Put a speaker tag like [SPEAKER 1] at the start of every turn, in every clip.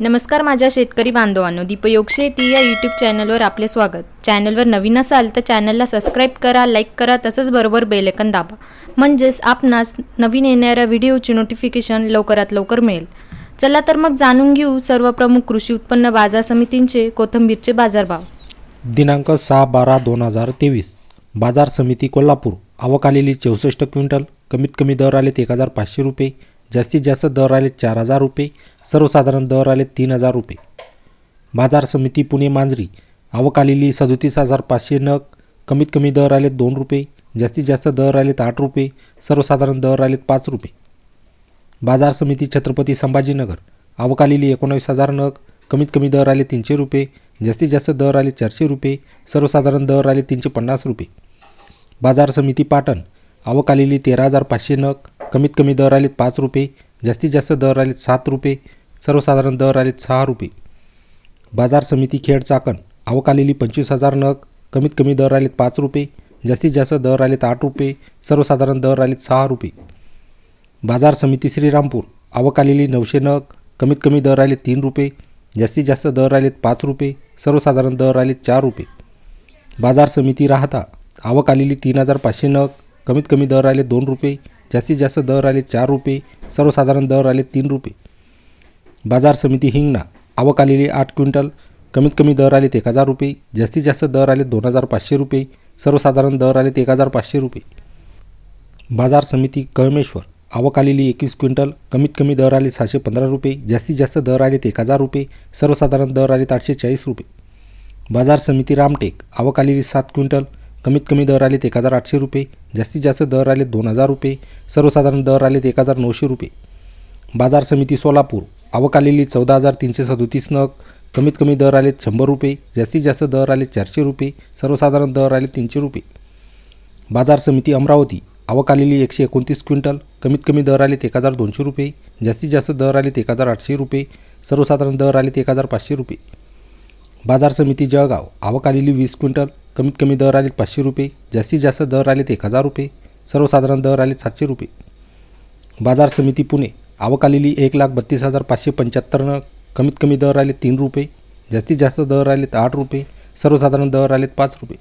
[SPEAKER 1] नमस्कार माझ्या शेतकरी बांधवांनो दीपयोग शेती या यूट्यूब चॅनलवर आपले स्वागत. चॅनलवर नवीन असाल तर चॅनलला सबस्क्राईब करा लाईक करा तसंच बरोबर बेलेकन दाबा. म्हणजेच आपणास नवीन येणाऱ्या व्हिडिओची नोटिफिकेशन लवकरात लवकर मिळेल. चला तर मग जाणून घेऊ सर्व प्रमुख कृषी उत्पन्न बाजार समितींचे कोथिंबीरचे बाजारभाव.
[SPEAKER 2] दिनांक सहा बारा दोन हजार तेवीस. बाजार समिती कोल्हापूर. आवक आलेली चौसष्ट क्विंटल. कमीत कमी दर आलेत एक हजार पाचशे रुपये. जास्तीत जास्त दर आले चार हजार रुपये सर्वसाधारण दर आले तीन हजार रुपये. बाजार समिती पुणे मांजरी आवक आलेली सदोतीस हजार पाचशे नग कमीत कमी दर आले दोन रुपये जास्तीत जास्त दर आलेत आठ रुपये सर्वसाधारण दर आलेत पाच रुपये. बाजार समिती छत्रपती संभाजीनगर आवक आलेली एकोणावीस हजार नग कमीत कमी दर आले तीनशे रुपये जास्तीत जास्त दर आले चारशे रुपये सर्वसाधारण दर आले तीनशे पन्नास रुपये. बाजार समिती पाटण आवक आलेली तेरा हजार पाचशे नग कमीत कमी दर आलेत पाच रुपये जास्तीत जास्त दर आलेत सात रुपये सर्वसाधारण दर आलेत सहा रुपये. बाजार समिती खेड चाकण आवक आलेली पंचवीस हजार नग कमीत कमी दर आलेत पाच रुपये जास्तीत जास्त दर आलेत आठ रुपये सर्वसाधारण दर आलेत सहा रुपये. बाजार समिती श्रीरामपूर आवक आलेली नऊशे नग कमीत कमी दर आले तीन रुपये जास्तीत जास्त दर आलेत पाच रुपये सर्वसाधारण दर आलेत चार रुपये. बाजार समिती राहता आवक आलेली तीन हजार पाचशे नग कमीत कमी दर आले दोन रुपये जास्तीत जास्त दर आले चार रुपये सर्वसाधारण दर आले तीन रुपये. बाजार समिती हिंगणा आवक आलेली आठ क्विंटल कमीत कमी दर आलेत एक हजार रुपये जास्तीत जास्त दर आले दोन हजार पाचशे रुपये सर्वसाधारण दर आले एक हजार पाचशे रुपये. बाजार समिती कळमेश्वर आवक आलेली एकवीस क्विंटल कमीत कमी दर आले सहाशे पंधरा रुपये जास्तीत जास्त दर आले एक हजार रुपये सर्वसाधारण दर आले आठशे चाळीस रुपये. बाजार समिती रामटेक आवक आलेली सात क्विंटल कमीत कमी दर आलेत एक हजार आठशे रुपये जास्तीत जास्त दर आलेत दोन हजार रुपये सर्वसाधारण दर आलेत एक हजार नऊशे रुपये. बाजार समिती सोलापूर आवक आलेली चौदा हजार तीनशे सदोतीस नग कमीत कमी दर आलेत शंभर रुपये जास्तीत जास्त दर आलेत चारशे रुपये सर्वसाधारण दर आले तीनशे रुपये. बाजार समिती अमरावती आवक आलेली एकशे एकोणतीस क्विंटल कमीत कमी दर आलेत एक हजार दोनशे रुपये जास्तीत जास्त दर आलेत एक हजार आठशे रुपये सर्वसाधारण दर आलेत एक हजार पाचशे रुपये. बाजार समिती जळगाव आवक आलेली वीस क्विंटल कमीत कमी दर आलेत पाचशे रुपये जास्तीत जास्त दर आलेत एक हजार रुपये सर्वसाधारण दर आलेत सातशे रुपये. बाजार समिती पुणे आवक आलेली एक लाख बत्तीस हजार पाचशे पंच्याहत्तर नग कमीत कमी दर आले तीन रुपये जास्तीत जास्त दर आलेत आठ रुपये सर्वसाधारण दर आलेत पाच रुपये.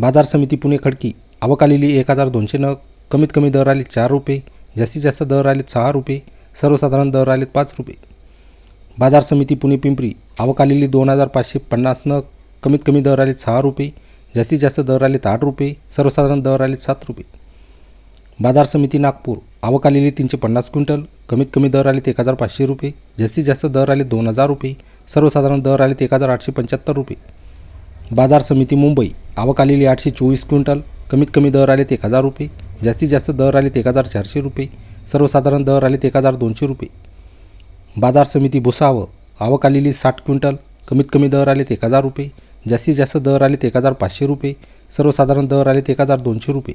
[SPEAKER 2] बाजार समिती पुणे खडकी आवक आलेली एक हजार दोनशे नग कमीत कमी दर आले चार रुपये जास्तीत जास्त दर आलेत सहा रुपये सर्वसाधारण दर आलेत पाच रुपये. बाजार समिती पुणे पिंपरी आवक आलेली दोन हजार पाचशे पन्नास नग कमीत कमी दर आले सहा रुपये जास्तीत जास्त दर आलेत आठ रुपये सर्वसाधारण दर आले सात रुपये बाजार समिती नागपूर आवक आलेली तीनशे पन्नास क्विंटल कमीत कमी दर आलेत एक हजार पाचशे रुपये जास्तीत जास्त दर आले दोन हजार रुपये सर्वसाधारण दर आलेत एक हजार आठशे पंच्याहत्तर रुपये बाजार समिती मुंबई आवक आलेली आठशे चोवीस क्विंटल कमीत कमी दर आलेत एक हजार रुपये जास्तीत जास्त दर आलेत एक हजार चारशे रुपये सर्वसाधारण दर आलेत एक हजार दोनशे रुपये बाजार समिती भुसावळ आवक आलेली साठ क्विंटल कमीत कमी दर आलेत एक हजार रुपये जास्तीत जास्त दर आलेत एक हजार पाचशे रुपये सर्वसाधारण दर आलेत एक हजार दोनशे रुपये.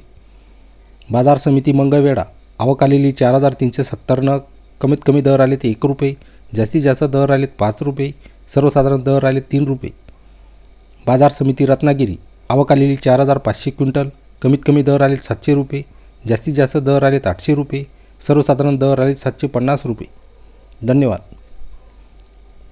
[SPEAKER 2] बाजार समिती मंगळवेढा आवक आलेली चार हजार तीनशे सत्तरनं कमीत कमी दर आलेत एक रुपये जास्तीत जास्त दर आलेत पाच रुपये सर्वसाधारण दर आलेत तीन रुपये. बाजार समिती रत्नागिरी आवक आलेली चार हजार पाचशे क्विंटल कमीत कमी दर आलेत सातशे रुपये जास्तीत जास्त दर आलेत आठशे रुपये सर्वसाधारण दर आलेत सातशे पन्नास रुपये. धन्यवाद.